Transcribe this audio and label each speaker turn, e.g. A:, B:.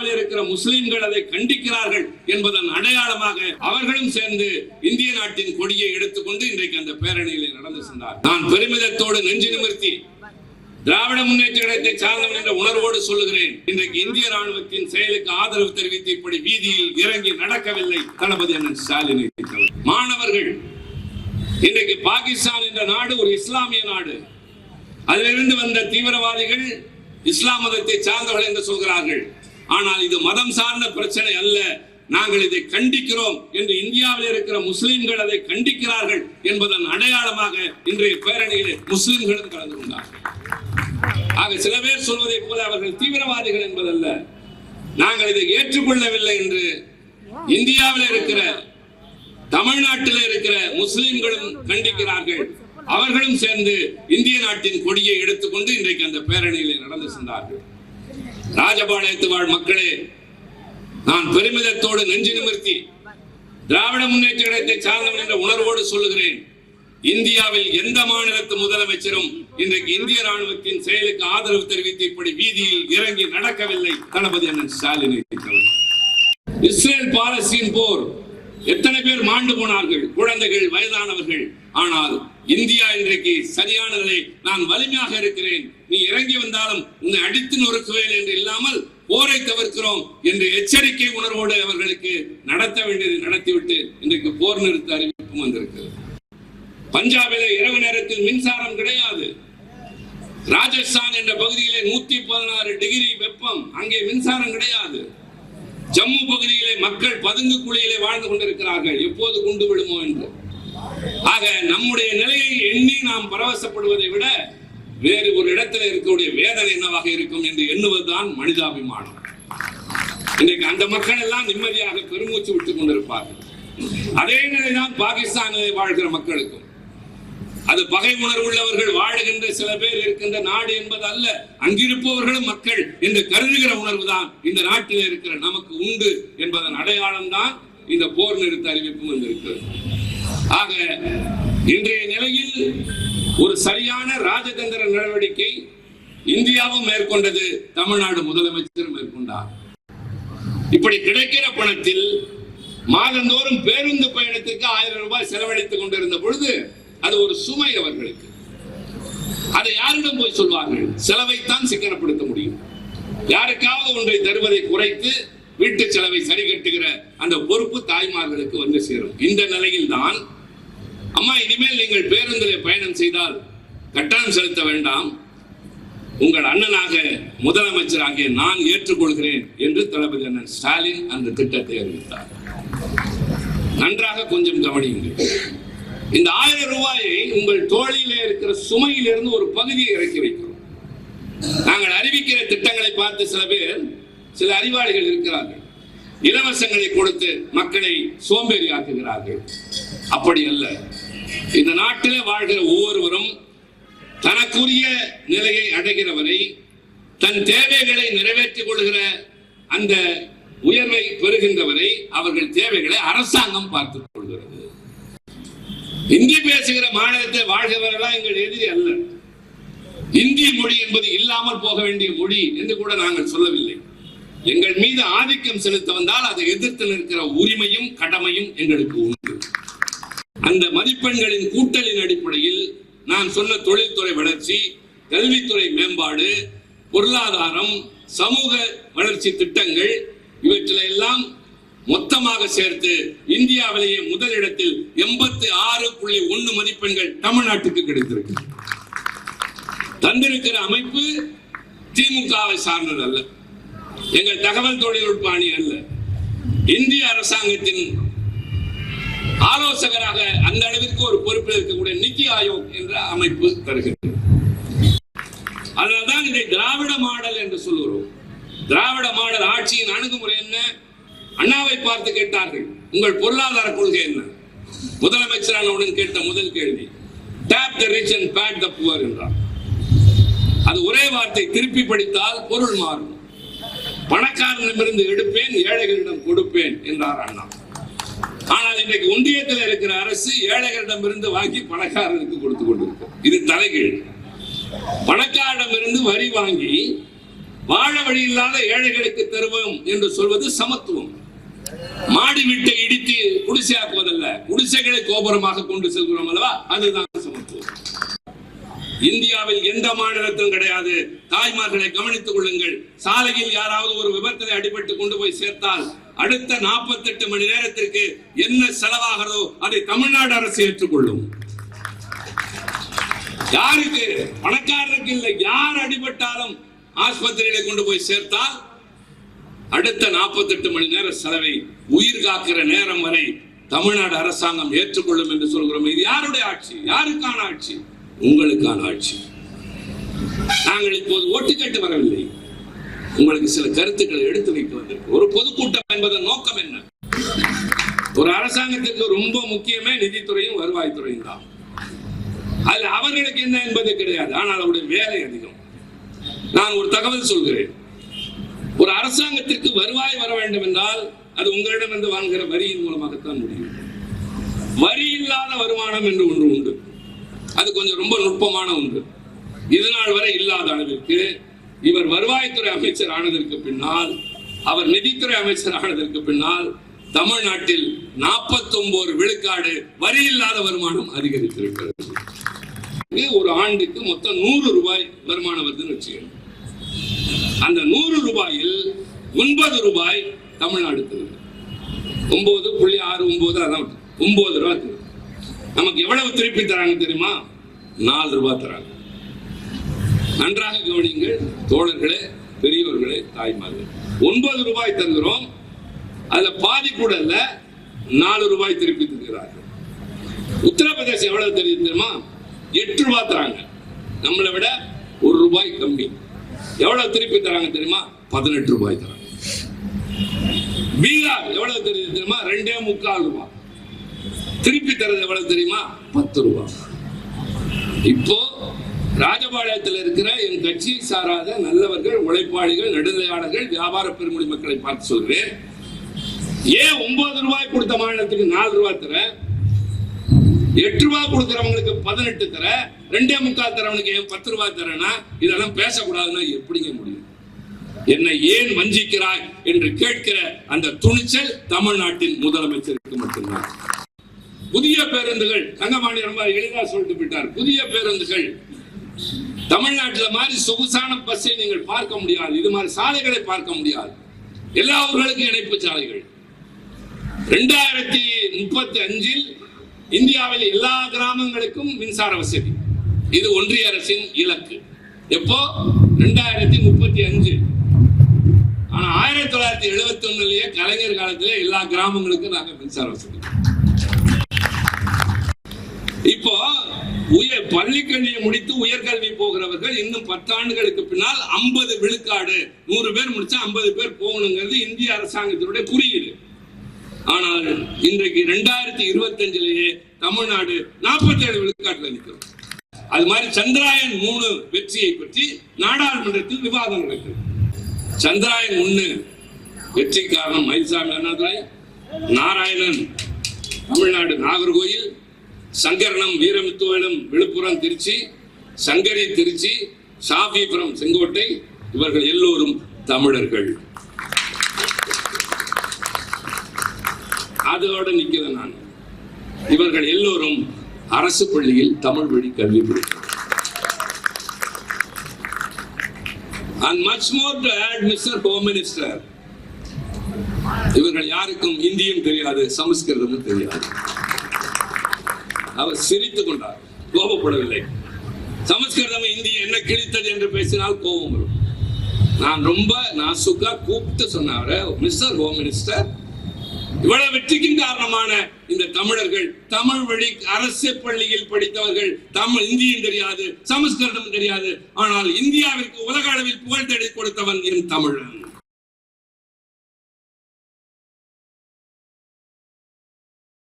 A: இந்தியாவில் இருக்கிற முஸ்லிம்கள் அதை கண்டிக்கிறார்கள் என்பதன் அடையாளமாக அவர்களும் சேர்ந்து இந்திய நாட்டின் கொடியை எடுத்துக்கொண்டு இன்றைக்கு அந்த பேரணியில் நடந்து சென்றார். நான் பெருமிதத்தோடு நெஞ்சு நிமிர்த்தி திராவிட முன்னேற்றத்தை சார்ந்தவன் என்ற உணர்வோடு சொல்லுகிறேன். இன்றைக்கு இந்திய ராணுவத்தின் செயலுக்கு ஆதரவு தெரிவித்து இப்படி வீதியில் இறங்கி நடக்கவில்லை தளபதி அண்ணன் ஸ்டாலினை மாணவர்கள் இன்றைக்கு பாகிஸ்தான் என்ற நாடு ஒரு இஸ்லாமிய நாடு. அதிலிருந்து வந்த தீவிரவாதிகள் இஸ்லாம் மதத்தை சார்ந்தவர்கள் என்று சொல்கிறார்கள். ஆனால் இது மதம் சார்ந்த பிரச்சனை அல்ல. நாங்கள் இதை கண்டிக்கிறோம் என்று இந்தியாவில் இருக்கிற முஸ்லிம்கள் அதை கண்டிக்கிறார்கள் என்பதன் அடையாளமாக இன்றைய பேரணியில் முஸ்லிம்களும் கலந்து கொண்டார்கள். ஆக சில பேர் சொல்வதைப் போல அவர்கள் தீவிரவாதிகள் என்பதல்ல. நாங்கள் இதை ஏற்றுக்கொள்ளவில்லை என்று இந்தியாவில் இருக்கிற தமிழ்நாட்டில் இருக்கிற முஸ்லிம்களும் கண்டிக்கிறார்கள். அவர்களும் சேர்ந்து இந்திய நாட்டின் கொடியை எடுத்துக்கொண்டு இன்றைக்கு அந்த பேரணியில் நடந்து சென்றார்கள். ராஜபாளையத்து வாழ் மக்களே நான் பெருமிதத்தோடு நெஞ்சு நிமிர்த்தி திராவிட முன்னேற்ற கழகத்தை சார்ந்தவன் என்ற உணர்வோடு சொல்லுகிறேன். இந்தியாவில் எந்த மாநிலத்து முதலமைச்சரும் இன்றைக்கு இந்திய ராணுவத்தின் செயலுக்கு ஆதரவு தெரிவித்து இப்படி வீதியில் இறங்கி நடக்கவில்லை. தளபதி அண்ணன் ஸ்டாலின் இஸ்ரேல் பாலஸ்தீன் போர் எத்தனை பேர் மாண்டு போனார்கள்? குழந்தைகள் வயதானவர்கள். ஆனால் இந்தியா இன்றைக்கு சரியான நிலை. நான் வலிமையாக இருக்கிறேன். நீ இறங்கி வந்தாலும் உன்னை அடித்து நொறுக்குவேன் என்று இல்லாமல் போரை தவிர்க்கிறோம் என்று எச்சரிக்கை உணர்வோடு அவர்களுக்கு நடத்த வேண்டியது நடத்திவிட்டு இன்றைக்கு போர் நிறுத்த அறிவிப்பும் வந்திருக்கிறது. பஞ்சாபில இரவு நேரத்தில் மின்சாரம் கிடையாது. ராஜஸ்தான் என்ற பகுதியிலே நூத்தி பதினாறு டிகிரி வெப்பம். அங்கே மின்சாரம் கிடையாது. ஜம்மு பகுதியிலே மக்கள் பதுங்கு குழியிலே வாழ்ந்து கொண்டிருக்கிறார்கள். எப்போது குண்டு விழுமோ என்று. ஆக நம்முடைய நிலையை எண்ணி நாம் பரவசப்படுவதை விட வேறு ஒரு இடத்துல இருக்கக்கூடிய வேதனை என்னவாக இருக்கும் என்று எண்ணுவதுதான் மனிதாபிமானம். இன்றைக்கு அந்த மக்கள் எல்லாம் நிம்மதியாக பெருமூச்சு விட்டுக் கொண்டிருப்பார்கள். அதே நிலைதான் பாகிஸ்தானில் வாழ்கிற மக்களுக்கும். அது பகை உணர்வுள்ளவர்கள் வாழுகின்ற சில பேர் இருக்கின்ற நாடு என்பது அல்ல. அங்கிருப்பவர்களும் மக்கள் என்று கருதுகிற உணர்வு தான் இந்த நாட்டில் இருக்கிற நமக்கு உண்டு என்பதன் அடையாளம் தான் இந்த போர் நிறுத்த அறிவிப்பும் வந்திருக்கிறது. ஆக இன்றைய நிலையில் ஒரு சரியான ராஜதந்திர நடவடிக்கை இந்தியாவும் மேற்கொண்டது தமிழ்நாடு முதலமைச்சர் மேற்கொண்டார். இப்படி கிடைக்கிற பணத்தில் மாதந்தோறும் பேருந்து பயணத்திற்கு ஆயிரம் ரூபாய் செலவழித்துக் கொண்டிருந்த பொழுது அது ஒரு சுமை அவர்களுக்கு. அதை யாரிடம் போய் சொல்வார்கள்? செலவைத்தான் சிக்கனப்படுத்த முடியும். யாருக்காவது ஒன்றை தருவதை குறைத்து வீட்டு செலவை சரி கட்டுகிற அந்த பொறுப்பு தாய்மார்களுக்கு வந்து சேரும். இந்த நிலையில் தான் அம்மா இனிமேல் நீங்கள் பேருந்தில் பயணம் செய்தால் கட்டணம் செலுத்த வேண்டாம். உங்கள் அண்ணனாக முதலமைச்சராக நான் ஏற்றுக்கொள்கிறேன் என்று தளபதி அண்ணன் ஸ்டாலின் அந்த திட்டத்தை அறிவித்தார். நன்றாக கொஞ்சம் கவனியுங்கள். இந்த ஆயிரம் ரூபாயை உங்கள் தோளிலே இருக்கிற சுமையிலிருந்து ஒரு பகுதியை இறக்கி வைக்கிறோம். நாங்கள் அறிவிக்கிற திட்டங்களை பார்த்து சில பேர் சில அறிவாளிகள் இருக்கிறார்கள். இலவசங்களை கொடுத்து மக்களை சோம்பேறி ஆக்குகிறார்கள் அப்படி அல்ல. இந்த நாட்டிலே வாழ்கிற ஒவ்வொருவரும் தனக்குரிய நிலையை அடைகிறவரை தன் தேவைகளை நிறைவேற்றிக் கொள்கிற அந்த உயர்வை பெறுகின்றவரை அவர்கள் தேவைகளை அரசாங்கம் பார்த்துக் கொள்கிறது. இந்தி பேசுகிற மாநிலத்தை வாழ்கிறவர்களா எங்கள் எதிரி அல்ல. இந்தி மொழி என்பது இல்லாமல் போக வேண்டிய மொழி என்று கூட நாங்கள் சொல்லவில்லை. எங்கள் மீது ஆதிக்கம் செலுத்த வந்தால் அதை எதிர்த்து நிற்கிற உரிமையும் கடமையும் எங்களுக்கு உண்டு. அந்த மதிப்பெண்களின் கூட்டலின் அடிப்படையில் நான் சொன்ன தொழில்துறை வளர்ச்சி கல்வித்துறை மேம்பாடு பொருளாதாரம் சமூக வளர்ச்சி திட்டங்கள் இவற்றில எல்லாம் மொத்தமாக சேர்த்து இந்தியாவிலேயே முதலிடத்தில் எண்பத்தி ஆறு புள்ளி ஒன்று மதிப்பெண்கள் தமிழ்நாட்டுக்கு கிடைத்திருக்கு தந்திருக்கிற அமைப்பு திமுகவை சார்ந்தது அல்ல. எங்கள் தகவல் தொழில்நுட்ப அணி அல்ல. இந்திய அரசாங்கத்தின் ஆலோசகராக அந்த அளவிற்கு ஒரு பொறுப்பில் இருக்கக்கூடிய நிதி ஆயோக் என்ற அமைப்பு தருகிறது அதனால்தான் இதை திராவிட மாடல் என்று சொல்லுகிறோம். திராவிட மாடல் ஆட்சியின் அணுகுமுறை என்ன? அண்ணாவை பார்த்து கேட்டார்கள் உங்கள் பொருளாதார கொள்கை என்ன? முதலமைச்சரானவுடன் கேட்ட முதல் கேள்வி tap the rich and pat the poor என்றார். அது ஒரே வார்த்தை திருப்பி படித்தால் பொருள் மாறும். பணக்காரனிடமிருந்து எடுப்பேன் ஏழைகளிடம் கொடுப்பேன் என்றார் அண்ணா. ஆனால் இன்றைக்கு ஒன்றியத்தில் இருக்கிற அரசு ஏழைகளிடமிருந்து வாங்கி பணக்காரனுக்கு கொடுத்து கொண்டிருக்கும் இது தலைகீழ். பணக்காரிடமிருந்து வரி வாங்கி வாழ வழி இல்லாத ஏழைகளுக்கு தருவோம் என்று சொல்வது சமத்துவம். மாடி வீட்டை இடித்து குடிசையாக்குவதல்ல. குடிசைகளை கோபுரமாக கொண்டு செல்கிறோம் அல்லவா? அதுதான் சமத்துவம். இந்தியாவில் எந்த மாநிலத்திலும் கிடையாது. தாய்மார்களை கவனித்துக் கொள்ளுங்கள். சாலையில் யாராவது ஒரு விபத்தில் அடிபட்டு கொண்டு போய் சேர்த்தால் அடுத்த 48 மணி நேரத்திற்கு என்ன செலவாகிறதோ அதை தமிழ்நாடு அரசு ஏற்றுக்கொள்ளும். யாருக்கு? பணக்காரருக்கு இல்லை. யார் அடிபட்டாலும் ஆஸ்பத்திரியில கொண்டு போய் சேர்த்தால் அடுத்த 48 மணி நேர செலவை உயிர் காக்கிற நேரம் வரை தமிழ்நாடு அரசாங்கம் ஏற்றுக்கொள்ளும் என்று சொல்கிறோம். இது யாருடைய ஆட்சி? யாருக்கான ஆட்சி? உங்களுக்கான ஆட்சி. நாங்கள் இப்போது ஓட்டு கேட்டு வரவில்லை. உங்களுக்கு சில கருத்துக்களை எடுத்து வைக்க வந்திருக்கு ஒரு பொதுக்கூட்டம் என்பதன் நோக்கம் என்ன? ஒரு அரசாங்கத்திற்கு ரொம்ப முக்கியமே நிதித்துறையும் வருவாய்த்துறையும் தான். அதுல அவர்களுக்கு என்ன என்பது கிடையாது. ஆனால் அவருடைய வேலை அதிகம். நான் ஒரு தகவல் சொல்கிறேன். ஒரு அரசாங்கத்திற்கு வருவாய் வர வேண்டும் என்றால் அது உங்களிடம் இருந்து வாங்குகிற வரியின் மூலமாகத்தான் முடியும். வரி இல்லாத வருமானம் என்று ஒன்று உண்டு. அது கொஞ்சம் ரொம்ப நுட்பமான ஒன்று. இதனால் வரை இல்லாத அளவிற்கு இவர் வருவாய்த்துறை அமைச்சர் ஆனதற்கு பின்னால் அவர் நிதித்துறை அமைச்சர் ஆனதற்கு பின்னால் தமிழ்நாட்டில் 49 விழுக்காடு வரி இல்லாத வருமானம் அதிகரித்திருக்கிறது. இது ஒரு ஆண்டுக்கு மொத்தம் நூறு ரூபாய் வருமானம் வருதுன்னு வச்சுக்கணும் அந்த நூறு ரூபாயில் ஒன்பது ரூபாய் தமிழ்நாடு ஒன்பது புள்ளி ஆறு ஒன்பது அதான் ஒன்பது ரூபாய் நமக்கு எவ்வளவு திருப்பி தராங்க தெரியுமா? நாலு ரூபாய் தராங்க. நன்றாக கவனிங்கள் தோழர்களே பெரியவர்களே தாய்மார்கள். ஒன்பது ரூபாய் தருகிறோம். அதுல பாதி கூட இல்ல நாலு ரூபாய் திருப்பி தருகிறார்கள். உத்தரப்பிரதேசம் எவ்வளவு தெரியுது தெரியுமா? எட்டு ரூபாய் தராங்க. நம்மளை விட ஒரு ரூபாய் கம்மி. எவ்வளவு திருப்பி தராங்க தெரியுமா? பதினெட்டு ரூபாய் தராங்க. பீகார் எவ்வளவு தெரியுது தெரியுமா? ரெண்டே முக்கால் ரூபாய் திருப்பி தரது எவ்வளவு தெரியுமா? பத்து ரூபாய் இப்போ ராஜபாளையத்தில் இருக்கிற என் கட்சி சாராத நல்லவர்கள் உழைப்பாளிகள் நடுநிலையாளர்கள் வியாபார பெருமொழி மக்களை பார்த்து சொல்கிறேன் ஏன் ஒன்பது ரூபாய் கொடுத்த மாநிலத்துக்கு நாலு ரூபாய் தர? எட்டு ரூபாய் கொடுக்கிறவங்களுக்கு பதினெட்டு தர? ரெண்டே முக்கால் தரவனுக்கு ஏன் பத்து ரூபாய் தரேன்னா இதெல்லாம் பேசக்கூடாதுன்னா எப்படிங்க முடியும்? என்னை ஏன் வஞ்சிக்கிறாய் என்று கேட்கிற அந்த துணிச்சல் தமிழ்நாட்டின் முதலமைச்சருக்கு மட்டும்தான். புதிய பேருந்துகள் தங்கமணி ரொம்ப எளிதா சொல்லிட்டு விட்டார் புதிய பேருந்துகள் தமிழ்நாட்டில் மாதிரி சொகுசான பஸ்ஸை நீங்கள் பார்க்க முடியாது. இது மாதிரி சாலைகளை பார்க்க முடியாது. எல்லா ஊர்களுக்கும் இணைப்பு சாலைகள். ரெண்டாயிரத்தி முப்பத்தி அஞ்சில் இந்தியாவில் எல்லா கிராமங்களுக்கும் மின்சார வசதி. இது ஒன்றிய அரசின் இலக்கு. எப்போ? ரெண்டாயிரத்தி முப்பத்தி அஞ்சு. ஆனா ஆயிரத்தி தொள்ளாயிரத்தி எழுபத்தி ஒண்ணுலயே கலைஞர் காலத்திலே எல்லா கிராமங்களுக்கும் நாங்க மின்சார வசதி. இப்போ உயர் பள்ளி கல்வியை முடித்து உயர்கல்வி போகிறவர்கள் இன்னும் பத்தாண்டுகளுக்கு பின்னால் ஐம்பது விழுக்காடு நூறு பேர் முடிச்சா ஐம்பது பேர் போகணுங்கிறது இந்திய அரசாங்கத்தினுடைய குறியீடு. ஆனால் இன்றைக்கு ரெண்டாயிரத்தி இருபத்தி அஞ்சுலயே தமிழ்நாடு நாற்பத்தி ஏழு விழுக்காட்டுல நிற்கிறோம். அது மாதிரி சந்திராயன் மூணு வெற்றியை பற்றி நாடாளுமன்றத்தில் விவாதம் நடக்குது. சந்திராயன் ஒண்ணு வெற்றி காரணம் மயில்சாமி அண்ணாதுரை நாராயணன் தமிழ்நாடு நாகர்கோயில் சங்கரணம் வீரமுத்துவனம் விழுப்புரம் திருச்சி சங்கரி திருச்சி சாபிபுரம் செங்கோட்டை இவர்கள் எல்லோரும் தமிழர்கள். அதோட நிக்கிறேன் நான். இவர்கள் எல்லோரும் அரசு பள்ளியில் தமிழ் வழி கல்வி படிக்கிறார் And much more to add, mister home minister இவர்கள் யாருக்கும் இந்தியும் தெரியாது சமஸ்கிருதமும் தெரியாது. அவர் சிரித்துக் கொண்டார் கோபப்படவில்லை. சமஸ்கிருதம் இந்தி என்ன கிழித்தது என்று பேசினால் கோபம் வரும். நான் ரொம்ப நாசுக்கா கூப்பிட்டு சொன்னாரு மிஸ்டர் ஹோம் மினிஸ்டர் இவ்வளவு வெற்றிக்கும் காரணமான இந்த தமிழர்கள் தமிழ் வழி அரசு பள்ளியில் படித்தவர்கள் தமிழ் இந்தியும் தெரியாது சமஸ்கிருதம் தெரியாது. ஆனால் இந்தியாவிற்கு உலக அளவில் புகழ் தேடி கொடுத்தவன் என் தமிழன்.